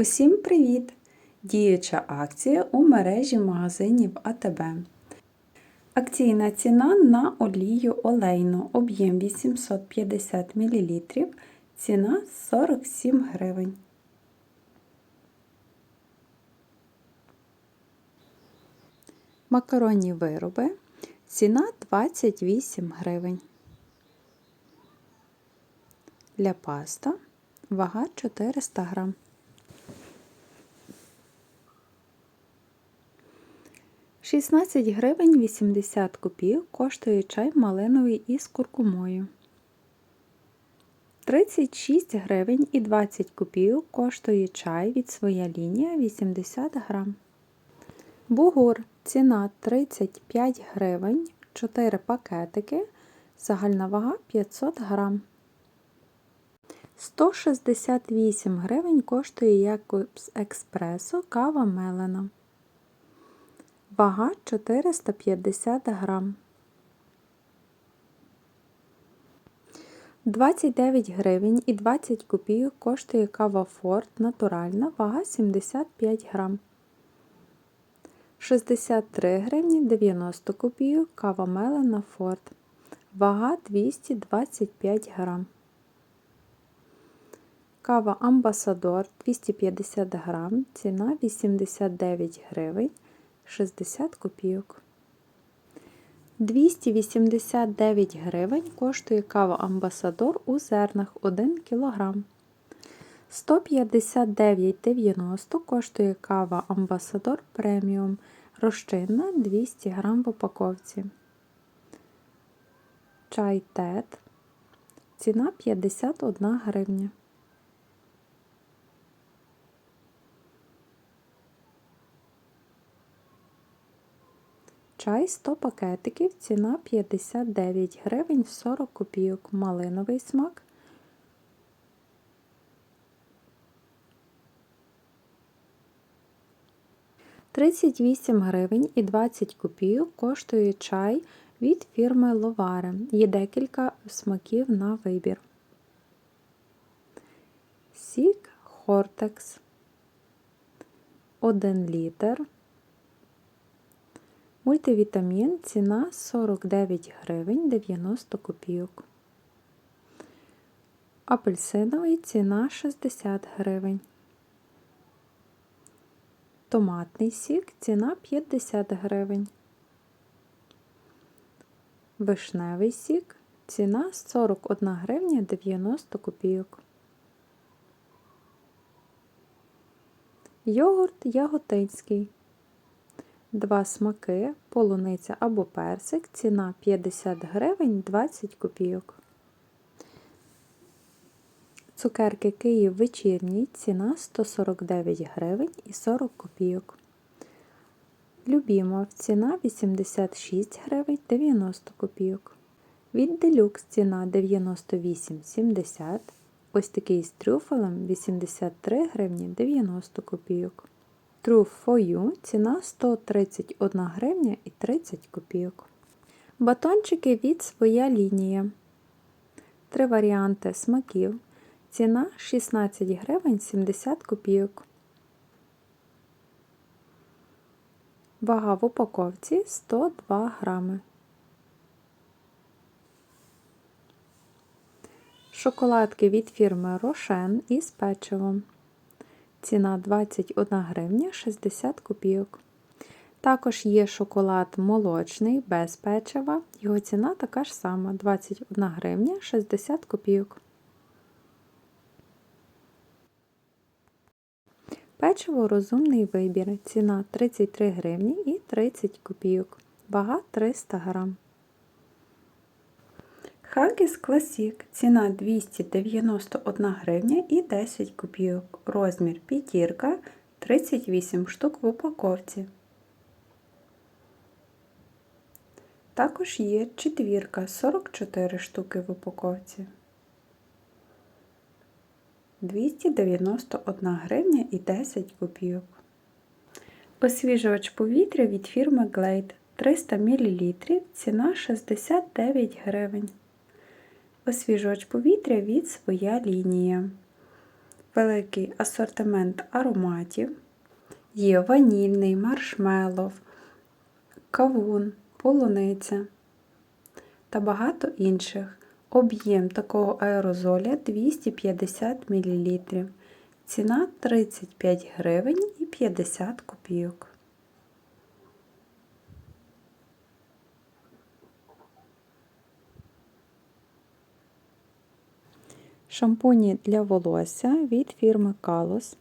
Усім привіт! Діюча акція у мережі магазинів АТБ. Акційна ціна на олію олейну, об'єм 850 мл, ціна 47 гривень. Макаронні вироби, ціна 28 гривень. Для паста вага 400 грам. Шістнадцять гривень 80 копійок коштує чай малиновий із куркумою. 36 гривень і 20 копійок коштує чай від своя лінія 80 грам. Бугур ціна 35 гривень, 4 пакетики, загальна вага 500 грам. 168 гривень коштує Якобс Експресо кава мелена. Вага 450 грам. 29 гривень і 20 копійок коштує кава Форт натуральна, вага 75 грам. 63 гривні 90 копійок кава мелена Форт. Вага 225 грам. Кава Амбасадор 250 грам, ціна 89 гривень 60 копійок. 289 гривень коштує кава Амбасадор у зернах 1 кг. 159,90 коштує кава Амбасадор преміум розчинна 200 г в упаковці. Чай тет. Ціна 51 гривня. Чай 100 пакетиків, ціна 59 гривень 40 копійок. Малиновий смак. Тридцять вісім гривень і 20 копійок коштує чай від фірми Ловаре. Є декілька смаків на вибір. Сік Хортекс 1 літр. Мультивітамін ціна 49 гривень 90 копійок. Апельсиновий ціна 60 гривень. Томатний сік ціна 50 гривень. Вишневий сік ціна 41 гривня 90 копійок. Йогурт яготинський. Два смаки, полуниця або персик, ціна 50 гривень 20 копійок. Цукерки Київ вечірній, ціна 149 гривень і 40 копійок. Любімов ціна 86 гривень 90 копійок. Від делюкс ціна 98,70. Ось такий з трюфелем 83 гривні 90 копійок. True for You ціна 131 гривня і 30 копійок. Батончики від своя лінія. Три варіанти смаків. Ціна 16 гривень 70 копійок. Вага в упаковці 102 грами. Шоколадки від фірми Рошен із печивом. Ціна 21 гривня 60 копійок. Також є шоколад молочний без печива. Його ціна така ж сама 21 гривня 60 копійок. Печиво розумний вибір. Ціна 33 гривні і 30 копійок. Вага 300 грам. Хагіс Класік. Ціна 291 гривня і 10 копійок. Розмір п'ятірка 38 штук в упаковці. Також є четвірка 44 штуки в упаковці. 291 гривня і 10 копійок. Освіжувач повітря від фірми Glade 300 мл. Ціна 69 гривень освіжувач повітря від своя лінія. великий асортимент ароматів. Є ванільний, маршмеллоу, кавун, полуниця та багато інших. Об'єм такого аерозоля 250 мл. Ціна 35 гривень і 50 копійок. Шампуні для волосся від фірми Kalos.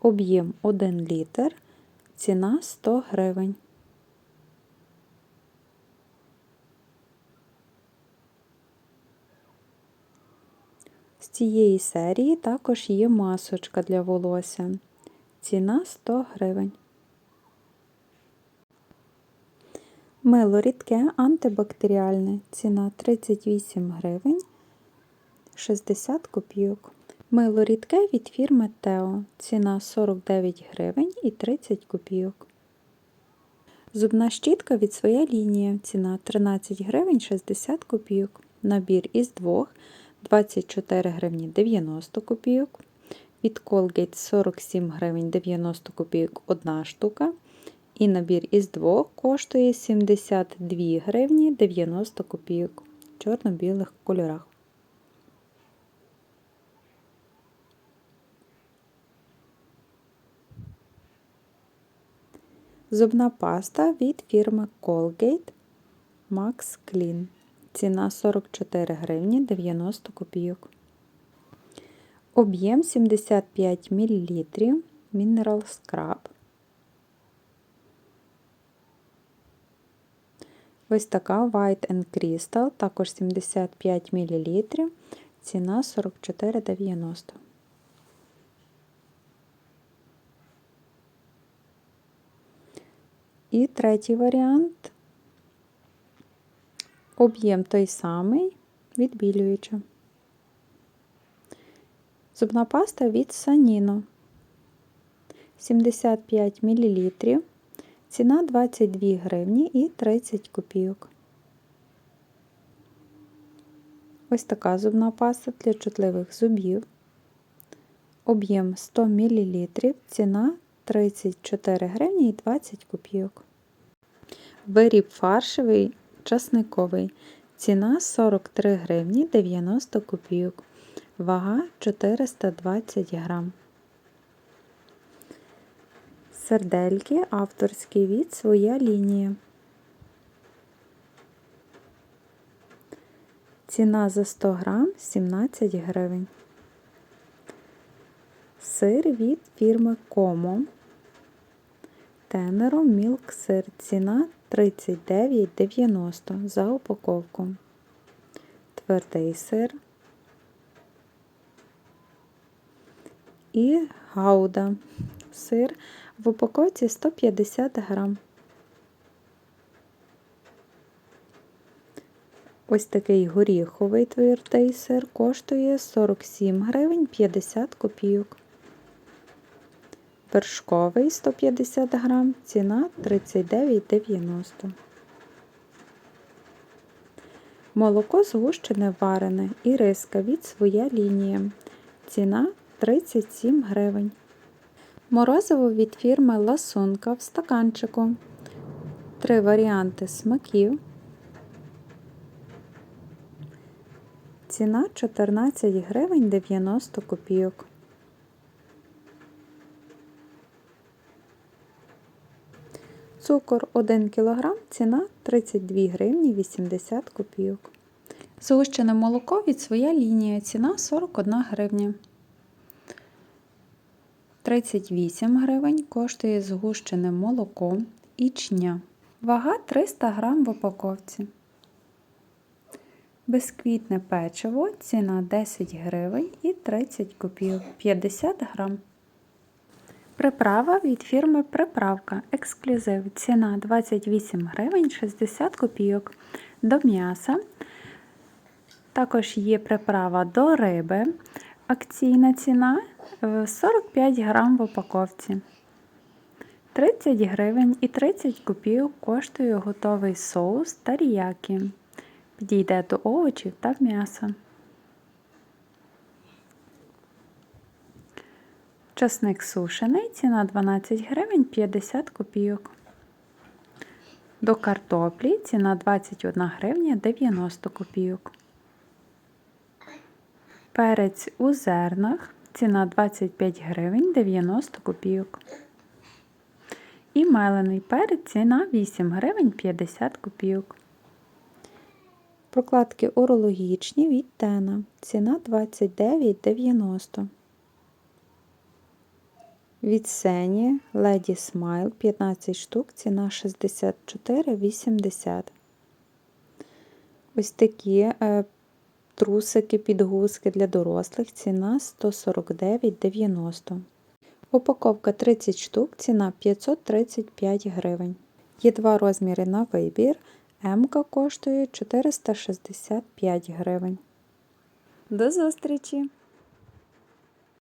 Об'єм 1 літр. Ціна 100 гривень. З цієї серії також є масочка для волосся. Ціна 100 гривень. Мило рідке антибактеріальне. Ціна 38 гривень 60 копійок. Мило рідке від фірми Тео. Ціна 49 гривень і 30 копійок. Зубна щітка від своя лінія. Ціна 13 гривень 60 копійок. Набір із двох 24 гривні 90 копійок. Від Colgate 47 гривень 90 копійок одна штука. І набір із двох коштує 72 гривні 90 копійок в чорно-білих кольорах. Зубна паста від фірми Colgate Max Clean. Ціна 44 гривні 90 копійок. Об'єм 75 мл Mineral Scrub. Ось така White and Crystal, також 75 мл. Ціна 44,90. І третій варіант. Об'єм той самий, відбілююча. Зубна паста від Саніно. 75 мл. Ціна 22 гривні і 30 копійок. Ось така зубна паста для чутливих зубів. Об'єм 100 мл. Ціна 34 гривні і 20 копійок. Виріб фаршевий часниковий. Ціна 43 гривні 90 копійок. Вага 420 грам. Сердельки авторський від своя лінія. Ціна за 100 грам 17 гривень. Сир від фірми Комо. Тенеро Мілк сир. Ціна 39,90 за упаковку. Твердий сир. І гауда. Сир в упаковці 150 грам. Ось такий горіховий твердий сир коштує 47 гривень 50 копійок. Вершковий 150 грам, ціна 39,90. Молоко згущене варене і риска від своя лінія. Ціна 37 гривень. Морозиво від фірми Ласунка в стаканчику. Три варіанти смаків. Ціна 14 гривень 90 копійок. Цукор 1 кг, ціна 32 гривні 80 копійок. Згущене молоко від своя лінія, ціна 41 гривня. 38 гривень коштує згущене молоко ічня. Вага 300 грам в упаковці. Безквітне печиво, ціна 10 гривень і 30 копійок 50 грам. Приправа від фірми Приправка. Ексклюзив. Ціна 28 гривень 60 копійок до м'яса. Також є приправа до риби. Акційна ціна 45 грам в упаковці. 30 гривень і 30 копійок коштує готовий соус таріякі. Підійде до овочів та м'яса. Часник сушений, ціна 12 гривень 50 копійок. До картоплі ціна 21 гривня 90 копійок. Перець у зернах ціна 25 гривень 90 копійок. І мелений перець ціна 8 гривень 50 копійок. Прокладки урологічні від Тена. Ціна 29,90. Від Сені Lady Smile 15 штук, ціна 64,80. Ось такі е, трусики, підгузки для дорослих, ціна 149,90. Упаковка 30 штук, ціна 535 гривень. Є два розміри на вибір. М коштує 465 гривень. До зустрічі!